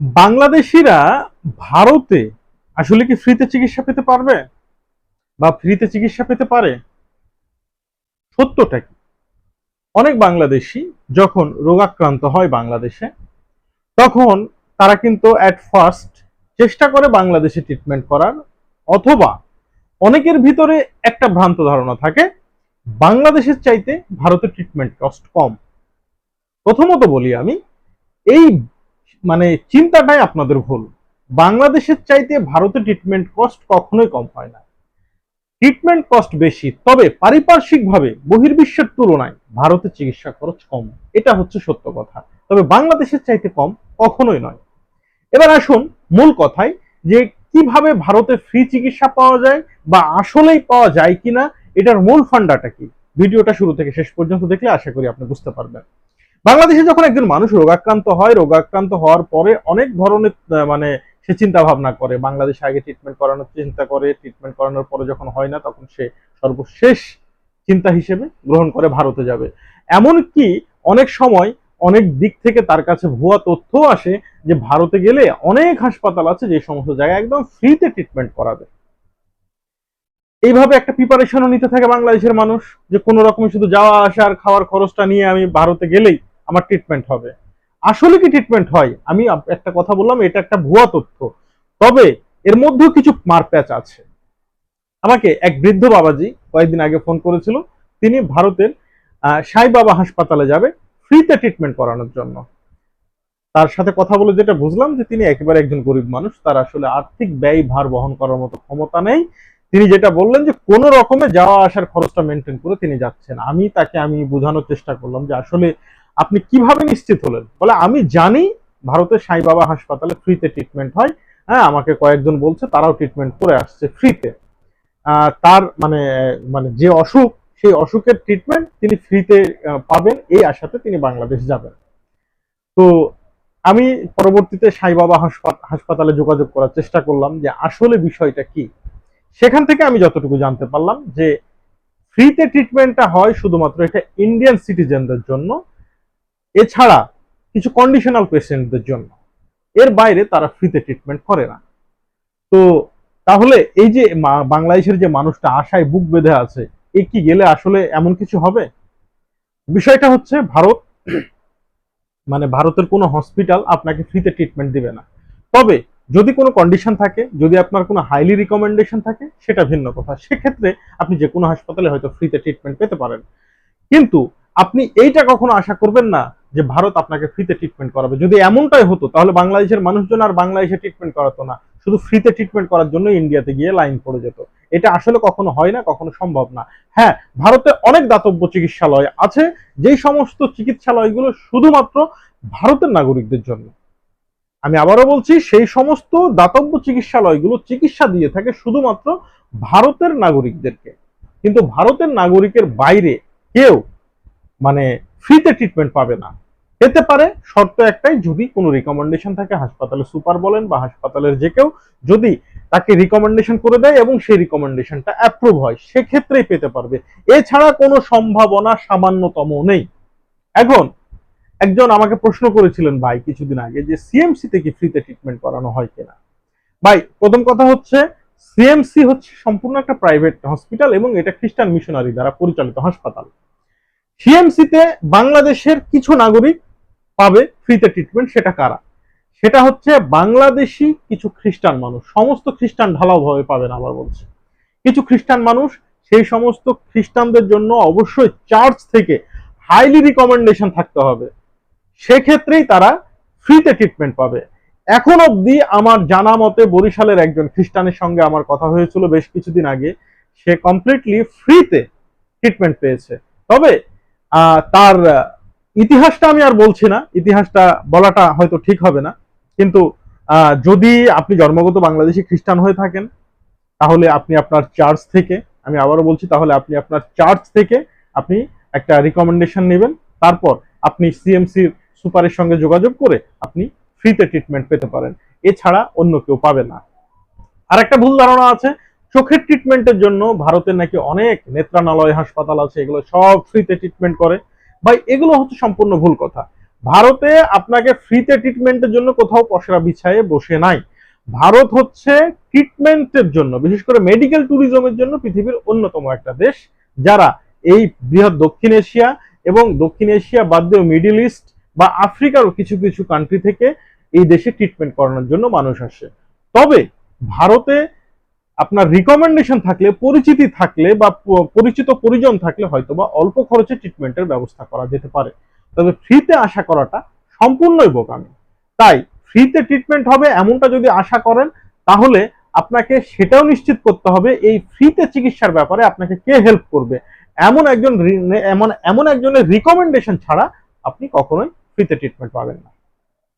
বাংলাদেশিরা ভারতে আসলে কি ফ্রিতে চিকিৎসা পেতে পারবে? বা ফ্রিতে চিকিৎসা পেতে পারে? সত্যটা কি? অনেক বাংলাদেশি যখন রোগাক্রান্ত হয় বাংলাদেশে, তখন তারা কিন্তু অ্যাট ফার্স্ট চেষ্টা করে বাংলাদেশে ট্রিটমেন্ট করার, অথবা অনেকের ভিতরে একটা ভ্রান্ত ধারণা থাকে, বাংলাদেশের চাইতে ভারতের ট্রিটমেন্ট কস্ট কম। প্রথমত বলি আমি, এই মানে চিন্তাটাই আপনাদের ভুল। বাংলাদেশের চাইতে ভারতে ট্রিটমেন্ট কস্ট কখনোই কম হয় না। ট্রিটমেন্ট কস্ট বেশি, তবে পারিপার্শ্বিকভাবে বহির্বিশ্বের তুলনায় ভারতে চিকিৎসা খরচ কম। এটা হচ্ছে সত্য কথা। তবে বাংলাদেশের চাইতে কম কখনোই নয়। এবার আসুন মূল কথায় যে কীভাবে ভারতে ফ্রি চিকিৎসা পাওয়া যায় বা আসলেই পাওয়া যায় কিনা, এটার মূল ফান্ডাটা কি? ভিডিওটা শুরু থেকে শেষ পর্যন্ত দেখলে আশা করি আপনি বুঝতে পারবেন। বাংলাদেশে যখন একজন মানুষ রোগাক্রান্ত হয়, রোগাক্রান্ত হওয়ার পরে অনেক ধরনের মানে সে চিন্তা ভাবনা করে। বাংলাদেশে আগে ট্রিটমেন্ট করানোর চিন্তা করে ট্রিটমেন্ট করানোর পরে যখন হয় না, তখন সে সর্বশেষ চিন্তা হিসেবে গ্রহণ করে, ভারতে যাবে। এমনকি অনেক সময় অনেক দিক থেকে তার কাছে ভুয়া তথ্য আসে যে ভারতে গেলে অনেক হাসপাতাল আছে যে সমস্ত জায়গায় একদম ফ্রিতে ট্রিটমেন্ট করাবে। এইভাবে একটা প্রিপারেশনও নিতে থাকে বাংলাদেশের মানুষ যে কোনো রকমের শুধু যাওয়া, আসা আর খাওয়ার খরচটা নিয়ে আমি ভারতে গেলেই আমার ট্রিটমেন্ট হবে। আসলে কি ট্রিটমেন্ট হয়? আমি একটা কথা বললাম, এটা একটা ভুয়া তথ্য। তবে এর মধ্যেও কিছু মারপ্যাচ আছে। আমাকে এক বৃদ্ধ বাবাজি কয়েকদিন আগে ফোন করেছিল, তিনি ভারতের সাই বাবা হাসপাতালে যাবে ফ্রিতে ট্রিটমেন্ট করানোর জন্য। তার সাথে কথা বলে যেটা বুঝলাম যে তিনি একেবারে একজন গরিব মানুষ, তার আসলে আর্থিক ব্যয় ভার বহন করার মতো ক্ষমতা নেই। তিনি যেটা বললেন যে কোনো রকমে যাওয়া আসার খরচটা মেনটেন করে তিনি যাচ্ছেন। আমি তাকে আমি বোঝানোর চেষ্টা করলাম যে আসলে আপনি কীভাবে নিশ্চিত হলেন? বলে আমি জানি ভারতের সাই বাবা হাসপাতালে ফ্রিতে ট্রিটমেন্ট হয়। হ্যাঁ আমাকে কয়েকজন বলছে তারাও ট্রিটমেন্ট করে আসছে ফ্রিতে তার মানে মানে যে অসুখ, সেই অসুখের ট্রিটমেন্ট তিনি ফ্রিতে পাবেন, এই আশাতে তিনি বাংলাদেশ যাবেন। তো আমি পরবর্তীতে সাই বাবা হাসপা- হাসপাতালে যোগাযোগ করার চেষ্টা করলাম যে আসলে বিষয়টা কি। সেখান থেকে আমি যতটুকু জানতে পারলাম যে ফ্রিতে ট্রিটমেন্টটা হয় শুধুমাত্র এটা ইন্ডিয়ান সিটিজেনদের জন্য। এছাড়া কিছু কন্ডিশনাল পেশেন্টদের জন্য। এর বাইরে তারা ফ্রিতে ট্রিটমেন্ট করে না। তো তাহলে এই যে বাংলাদেশের যে মানুষটা আশায় বুক বেঁধে আছে, এ কি গেলে আসলে এমন কিছু হবে? বিষয়টা হচ্ছে ভারত মানে ভারতের কোনো হসপিটাল আপনাকে ফ্রিতে ট্রিটমেন্ট দিবে না। তবে যদি কোনো কন্ডিশন থাকে, যদি আপনার কোনো হাইলি রিকমেন্ডেশন থাকে, সেটা ভিন্ন কথা। সেক্ষেত্রে আপনি যে কোনো হাসপাতালে হয়তো ফ্রিতে ট্রিটমেন্ট পেতে পারেন। কিন্তু আপনি এইটা কখনো আশা করবেন না যে ভারত আপনাকে ফ্রিতে ট্রিটমেন্ট করাবে। যদি এমনটাই হতো, তাহলে বাংলাদেশের মানুষজন আর বাংলাদেশে ট্রিটমেন্ট করাতো না। শুধু ফ্রিতে ট্রিটমেন্ট করার জন্য ইন্ডিয়াতে গিয়ে লাইন পড়ে যেত। এটা আসলে কখনো হয় না, কখনো সম্ভব না। হ্যাঁ ভারতে অনেক দাতব্য চিকিৎসালয় আছে, যেই সমস্ত চিকিৎসালয়গুলো শুধুমাত্র ভারতের নাগরিকদের জন্য। আমি আবারও বলছি, সেই সমস্ত দাতব্য চিকিৎসালয়গুলো চিকিৎসা দিয়ে থাকে শুধুমাত্র ভারতের নাগরিকদেরকে। কিন্তু ভারতের নাগরিকের বাইরে কেউ মানে ফ্রিতে ট্রিটমেন্ট পাবে না। পেতে পারে। শর্ত একটাই, যদি কোনো রিকমেন্ডেশন থাকে, হাসপাতালে সুপার বলেন বা হাসপাতালের যে কেউ, যদি তাকে রিকমেন্ডেশন করে দেয় এবং সেই রিকমেন্ডেশনটা অ্যাপ্রুভ হয়, সেক্ষেত্রেই পেতে পারবে। এছাড়া কোনো সম্ভাবনা সামান্যতম নেই। এখন, একজন আমাকে প্রশ্ন করেছিলেন ভাই কিছুদিন আগে যে সিএমসি থেকে ফ্রিতে ট্রিটমেন্ট করানো হয় কিনা? ভাই, প্রথম কথা হচ্ছে সিএমসি হচ্ছে সম্পূর্ণ একটা প্রাইভেট হসপিটাল এবং এটা খ্রিস্টান মিশনারি দ্বারা পরিচালিত হাসপাতাল। সিএমসিতে বাংলাদেশের কিছু নাগরিক পাবে ফ্রিতে ট্রিটমেন্ট সেটা কারা? সেটা হচ্ছে বাংলাদেশি কিছু খ্রিস্টান মানুষ। সমস্ত খ্রিস্টান ঢালাও ভাবে পাবেন আবার বলছে। কিছু খ্রিস্টান মানুষ সেই সমস্ত খ্রিস্টানদের জন্য অবশ্যই চার্চ থেকে হাইলি রিকমেন্ডেশন থাকতে হবে। সেক্ষেত্রেই তারা ফ্রিতে ট্রিটমেন্ট পাবে। এখন অবধি আমার জানা মতে বরিশালের একজন খ্রিস্টানের সঙ্গে আমার কথা হয়েছিল বেশ কিছুদিন আগে। সে কমপ্লিটলি ফ্রিতে ট্রিটমেন্ট পেয়েছে। তবে তার ইতিহাসটা আমি আর বলছি না, ইতিহাসটা বলাটা হয়তো ঠিক হবে না, কিন্তু যদি আপনি জন্মগত বাংলাদেশি খ্রিস্টান হয়ে থাকেন, তাহলে আপনি আপনার চার্চ থেকে, আমি আবারও বলছি, তাহলে আপনি আপনার চার্চ থেকে আপনি একটা রিকমেন্ডেশন নেবেন, তারপর আপনি সিএমসির সুপারের সঙ্গে যোগাযোগ করে আপনি ফ্রিতে ট্রিটমেন্ট পেতে পারেন, এছাড়া অন্য কেউ পাবে না। আর একটা ভুল ধারণা আছে, চোখের ট্রিটমেন্টের জন্য ভারতের নাকি অনেক নেত্রানালয় হাসপাতাল আছে, এগুলো সব ফ্রিতে ট্রিটমেন্ট করে। ভাই, এগুলো হচ্ছে সম্পূর্ণ ভুল কথা। ভারতে আপনাকে ফ্রিতে ট্রিটমেন্টের জন্য কোথাও পসরা বিছায়ে বসে নাই। ভারত হচ্ছে ট্রিটমেন্টের জন্য, বিশেষ করে মেডিকেল ট্যুরিজমের জন্য পৃথিবীর অন্যতম একটা দেশ, যারা এই বৃহৎ দক্ষিণ এশিয়া এবং দক্ষিণ এশিয়া বাদ দিয়ে মিডিল ইস্ট বা আফ্রিকারও কিছু কিছু কান্ট্রি থেকে এই দেশে ট্রিটমেন্ট করানোর জন্য মানুষ আসে। তবে ভারতে আপনার রিকমেন্ডেশন থাকলে, পরিচিতি থাকলে বা পরিচিত পরিজন থাকলে হয়তো বা অল্প খরচে ট্রিটমেন্টের ব্যবস্থা করা যেতে পারে। তবে ফ্রিতে আশা করাটা সম্পূর্ণই বোকামি। তাই ফ্রিতে ট্রিটমেন্ট হবে, এমনটা যদি আশা করেন, তাহলে আপনাকে সেটাও নিশ্চিত করতে হবে, এই ফ্রিতে চিকিৎসার ব্যাপারে আপনাকে কে হেল্প করবে? এমন একজন এমন এমন একজনের রিকমেন্ডেশন ছাড়া আপনি কখনোই ফ্রিতে ট্রিটমেন্ট পাবেন না।